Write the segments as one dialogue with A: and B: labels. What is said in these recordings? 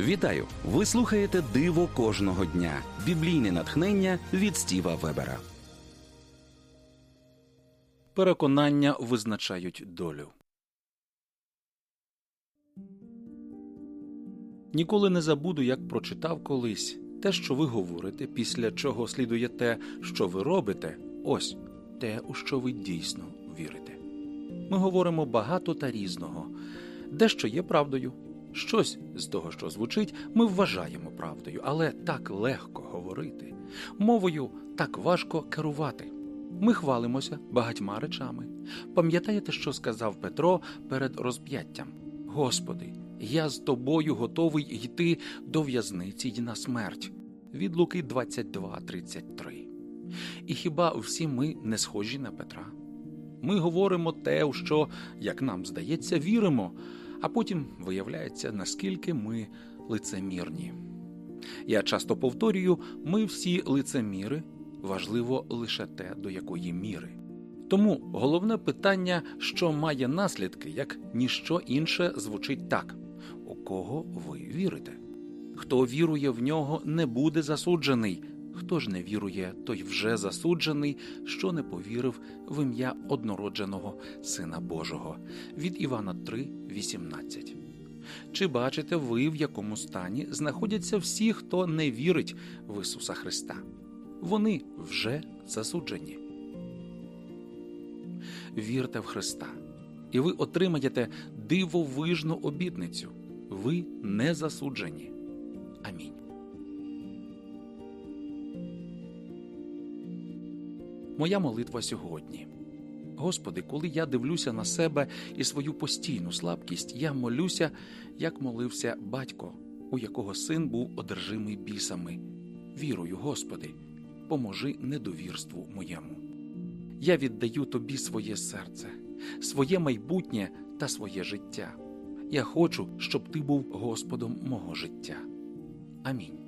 A: Вітаю! Ви слухаєте Диво кожного дня. Біблійне натхнення від Стіва Вебера.
B: Переконання визначають долю. Ніколи не забуду, як прочитав колись те, що ви говорите, після чого слідує те, що ви робите, ось те, у що ви дійсно вірите. Ми говоримо багато та різного, дещо є правдою. Щось з того, що звучить, ми вважаємо правдою, але так легко говорити. Мовою так важко керувати. Ми хвалимося багатьма речами. Пам'ятаєте, що сказав Петро перед розп'яттям? Господи, я з тобою готовий йти до в'язниці й на смерть. Від Луки 22.33. І хіба всі ми не схожі на Петра? Ми говоримо те, у що, як нам здається, віримо, а потім виявляється, наскільки ми лицемірні. Я часто повторюю, ми всі лицеміри, важливо лише те, до якої міри. Тому головне питання, що має наслідки, як ніщо інше, звучить так: у кого ви вірите? Хто вірує в нього, не буде засуджений. Хто ж не вірує, той вже засуджений, що не повірив в ім'я однородженого Сина Божого. Від Івана 3, 18. Чи бачите ви, в якому стані знаходяться всі, хто не вірить в Ісуса Христа? Вони вже засуджені. Вірте в Христа, і ви отримаєте дивовижну обітницю. Ви не засуджені. Амінь. Моя молитва сьогодні. Господи, коли я дивлюся на себе і свою постійну слабкість, я молюся, як молився батько, у якого син був одержимий бісами. Вірую, Господи, поможи недовірству моєму. Я віддаю Тобі своє серце, своє майбутнє та своє життя. Я хочу, щоб Ти був Господом мого життя. Амінь.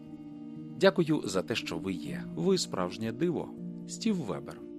B: Дякую за те, що ви є. Ви справжнє диво. Стів Вебер.